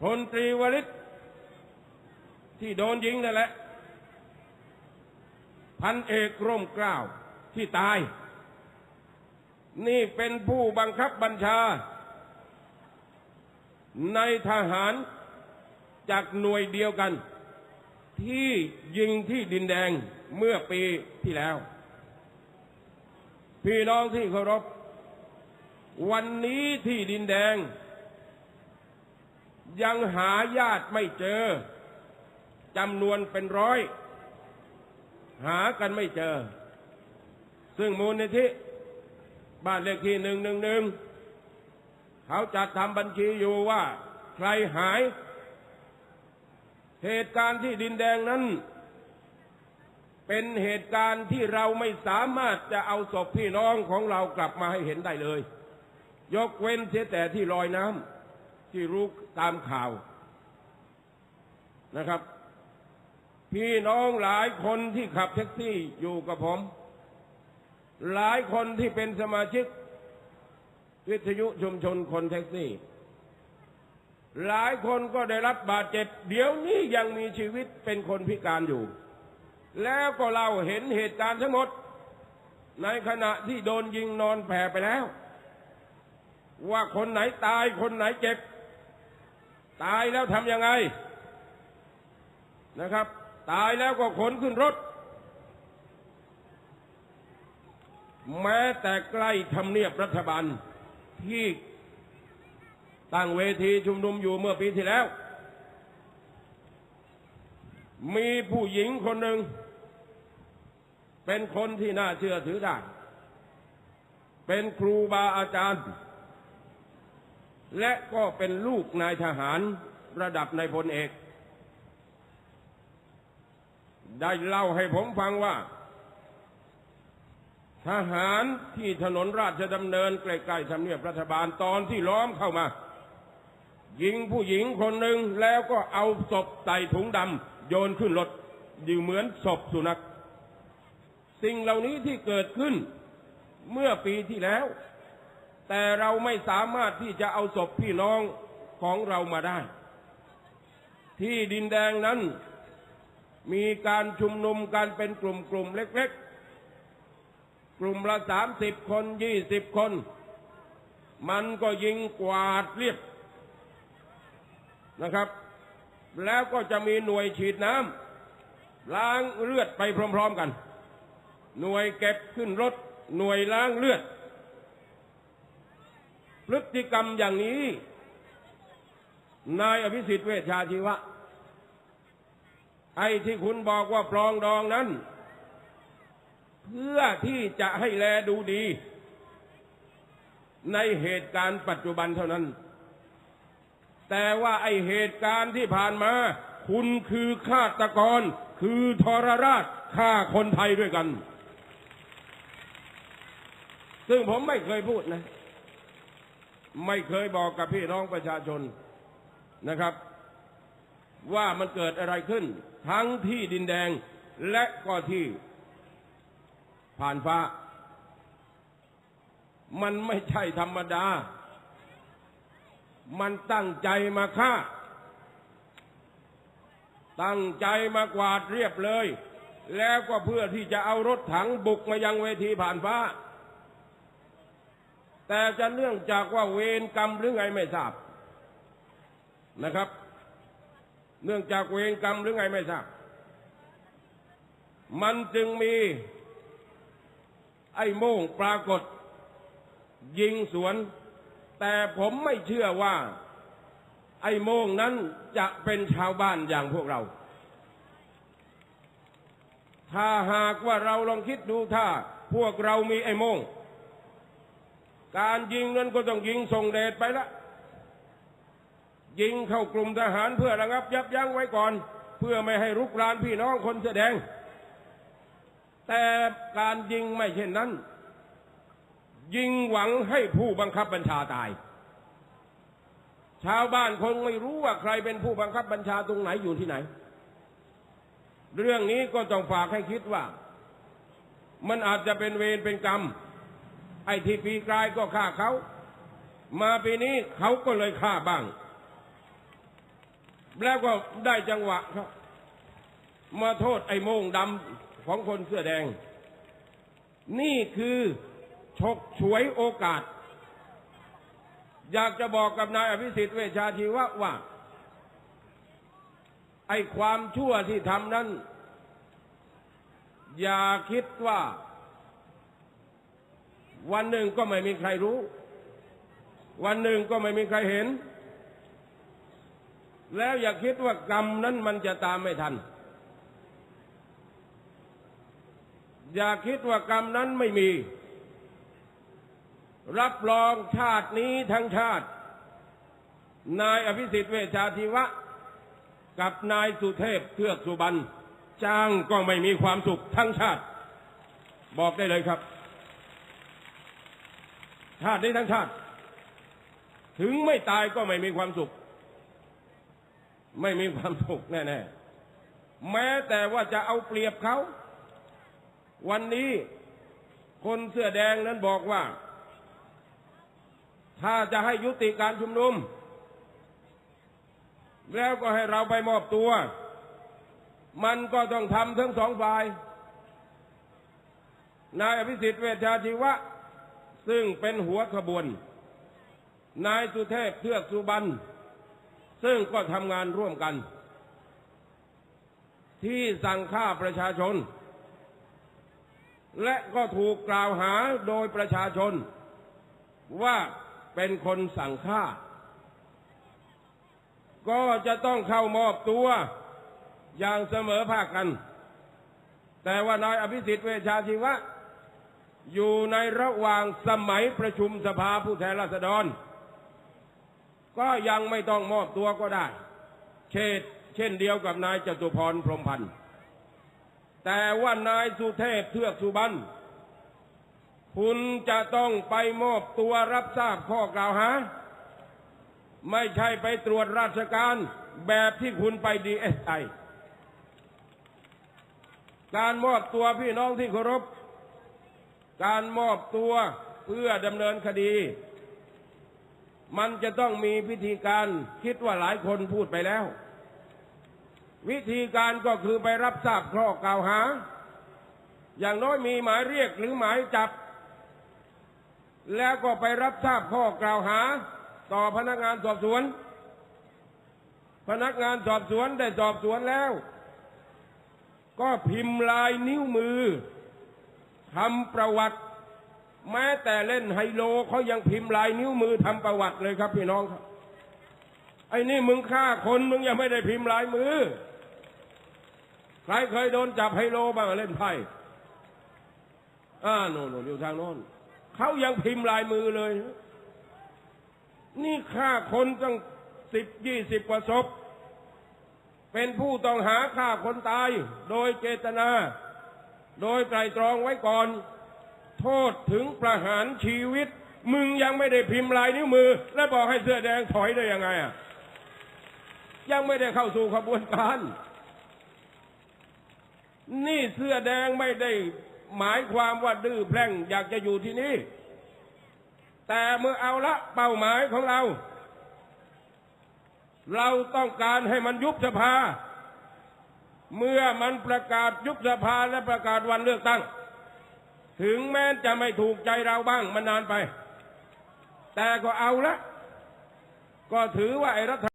พลตรีวริศที่โดนยิงนั่นแหละ พันเอกร่มเกล้าที่ตาย นี่เป็นผู้บังคับบัญชา ในทหารจากหน่วยเดียวกัน ที่ยิงที่ดินแดงเมื่อปีที่แล้ว พี่น้องที่เคารพ วันนี้ที่ดินแดง ยังหาญาติไม่เจอจำนวนเป็นร้อย หากันไม่เจอ ซึ่งมูลนิธิบ้านเลขที่หนึ่งหนึ่งหนึ่งเขาจัดทำบัญชีอยู่ว่าใครหาย เหตุการณ์ที่ดินแดงนั้น เป็นเหตุการณ์ที่เราไม่สามารถจะเอาศพพี่น้องของเรากลับมาให้เห็นได้เลย ยกเว้นเสียแต่ที่ลอยน้ำ ที่รู้ตามข่าวนะครับ พี่น้องหลายคนที่ขับแท็กซี่อยู่กับผม หลายคนที่เป็นสมาชิก วิทยุชุมชนคนแท็กซี่ หลายคนก็ได้รับบาดเจ็บ เดี๋ยวนี้ยังมีชีวิตเป็นคนพิการอยู่ แล้วก็เราเห็นเหตุการณ์ทั้งหมด ในขณะที่โดนยิงนอนแผ่ไปแล้ว ว่าคนไหนตายคนไหนเจ็บ ตายแล้วทำยังไงนะครับ ตายแล้วก็ขนขึ้นรถ แม้แต่ใกล้ทำเนียบรัฐบาลที่ตั้งเวทีชุมนุมอยู่เมื่อปีที่แล้ว มีผู้หญิงคนหนึ่ง เป็นคนที่น่าเชื่อถือได้ เป็นครูบาอาจารย์ และก็เป็นลูกนายทหารระดับนายพลเอก ได้เล่าให้ผมฟังว่า ทหารที่ถนนราชดำเนินใกล้ๆทำเนียบรัฐบาลตอนที่ล้อมเข้ามา ยิงผู้หญิงคนหนึ่งแล้วก็เอาศพใส่ถุงดำโยนขึ้นรถอยู่เหมือนศพสุนัข สิ่งเหล่านี้ที่เกิดขึ้นเมื่อปีที่แล้ว แต่เราไม่สามารถที่จะเอาศพพี่น้องของเรามาได้ ที่ดินแดงนั้น มีการชุมนุมกันเป็นกลุ่มๆเล็ก ๆ กลุ่มละสามสิบคนยี่สิบคน มันก็ยิงกวาดเรียบนะครับ แล้วก็จะมีหน่วยฉีดน้ำล้างเลือดไปพร้อม ๆกัน หน่วยเก็บขึ้นรถ หน่วยล้างเลือด พฤติกรรมอย่างนี้ นายอภิสิทธิ์เวชชาชีวะ ไอ้ที่คุณบอกว่าปลองดองนั้น เพื่อที่จะให้แลดูดี ในเหตุการณ์ปัจจุบันเท่านั้น แต่ว่าไอเหตุการณ์ที่ผ่านมา คุณคือฆาตกร คือทรราชฆ่าคนไทยด้วยกัน ซึ่งผมไม่เคยพูดนะ ไม่เคยบอกกับพี่น้องประชาชนนะครับ ว่ามันเกิดอะไรขึ้น ทั้งที่ดินแดงและก็ที่ผ่านฟ้า มันไม่ใช่ธรรมดา มันตั้งใจมาฆ่า ตั้งใจมากวาดเรียบเลย แล้วก็เพื่อที่จะเอารถถังบุกมายังเวทีผ่านฟ้า แต่จะเนื่องจากว่าเวรกรรมหรือไงไม่ทราบนะครับ เนื่องจากเวรกรรมหรือไงไม่ทราบ มันจึงมีไอ้โม่งปรากฏ ยิงสวน แต่ผมไม่เชื่อว่า ไอ้โม่งนั้นจะเป็นชาวบ้านอย่างพวกเรา ถ้าหากว่าเราลองคิดดูถ้าพวกเรามีไอ้โม่ง การยิงนั้นก็ต้องยิงส่งเดชไปละ ยิงเข้ากลุ่มทหารเพื่อระงับยับยั้งไว้ก่อน เพื่อไม่ให้รุกรานพี่น้องคนแสอแดง แต่การยิงไม่เช่นนั้น ยิงหวังให้ผู้บังคับบัญชาตาย ชาวบ้านคงไม่รู้ว่าใครเป็นผู้บังคับบัญชาตรงไหนอยู่ที่ไหน เรื่องนี้ก็ต้องฝากให้คิดว่า มันอาจจะเป็นเวรเป็นกรรม อ้ที่ปีกลายก็ฆ่าเขา มาปีนี้เขาก็เลยฆ่าบ้าง แล้วก็ได้จังหวะครับมาโทษไอ้โมงดำของคนเสื้อแดง นี่คือฉกฉวยโอกาส อยากจะบอกกับนายอภิสิทธิ์เวชชาชีวะว่า ไอ้ความชั่วที่ทำนั้น อย่าคิดว่า วันหนึ่งก็ไม่มีใครรู้ วันหนึ่งก็ไม่มีใครเห็น แล้วอย่าคิดว่ากรรมนั้นมันจะตามไม่ทัน อย่าคิดว่ากรรมนั้นไม่มี รับรองชาตินี้ทั้งชาติ นายอภิสิทธิ์เวชาชีวะ กับนายสุเทพเทือกสุบรรณจ้างก็ไม่มีความสุขทั้งชาติ บอกได้เลยครับ ชาตินี้ทั้งชาติ ถึงไม่ตายก็ไม่มีความสุข ไม่มีความสุขแน่ๆแม้แต่ว่าจะเอาเปรียบเขา วันนี้คนเสื้อแดงนั้นบอกว่า ถ้าจะให้ยุติการชุมนุม แล้วก็ให้เราไปมอบตัว มันก็ต้องทำทั้งสองฝ่ายนายอภิสิทธิ์เวชชาชีวะ ซึ่งเป็นหัวขบวน นายสุเทพเทือกสุบรรณซึ่งก็ทำงานร่วมกัน ที่สั่งฆ่าประชาชน และก็ถูกกล่าวหาโดยประชาชน ว่าเป็นคนสั่งฆ่า ก็จะต้องเข้ามอบตัวอย่างเสมอภาคกัน แต่ว่านายอภิสิทธิ์เวชชาชีวะ อยู่ในระหว่างสมัยประชุมสภาผู้แทนราษฎร ก็ยังไม่ต้องมอบตัวก็ได้ เช่นเช่นเดียวกับนายจตุพรพรมพันธ์ แต่ว่านายสุเทพเทือกสุบรรณคุณจะต้องไปมอบตัวรับทราบข้อกล่าวหา ไม่ใช่ไปตรวจราชการแบบที่คุณไปดีเอสไอการมอบตัวพี่น้องที่เคารพ การมอบตัวเพื่อดำเนินคดี มันจะต้องมีพิธีการคิดว่าหลายคนพูดไปแล้ว วิธีการก็คือไปรับทราบข้อกล่าวหา อย่างน้อยมีหมายเรียกหรือหมายจับ แล้วก็ไปรับทราบข้อกล่าวหา ต่อพนักงานสอบสวน พนักงานสอบสวนได้สอบสวนแล้ว ก็พิมพ์ลายนิ้วมือ ทำประวัติ แม้แต่เล่นไฮโลเขายังพิมพ์ลายนิ้วมือทำประวัติเลยครับพี่น้องครับ ไอ้นี่มึงฆ่าคนมึงยังไม่ได้พิมพ์ลายมือ ใครเคยโดนจับไฮโลบ้างเล่นไพ่อ่าโน่นอยู่ทางโน้นเขายังพิมพ์ลายมือเลย นี่ฆ่าคนตั้งสิบยี่สิบกว่าศพเป็นผู้ต้องหาฆ่าคนตายโดยเจตนา โดยไตรตรองไว้ก่อน โทษถึงประหารชีวิต มึงยังไม่ได้พิมพ์ลายนิ้วมือ แล้วบอกให้เสื้อแดงถอยได้ยังไงอะยังไม่ได้เข้าสู่ขบวนการ นี่เสื้อแดงไม่ได้หมายความว่าดื้อแพร่งอยากจะอยู่ที่นี่ แต่เมื่อเอาละเป้าหมายของเรา เราต้องการให้มันยุบสภา เมื่อมันประกาศยุบสภาและประกาศวันเลือกตั้ง ถึงแม้จะไม่ถูกใจเราบ้างมันนานไป แต่ก็เอาละ ก็ถือว่าไอ้รัฐ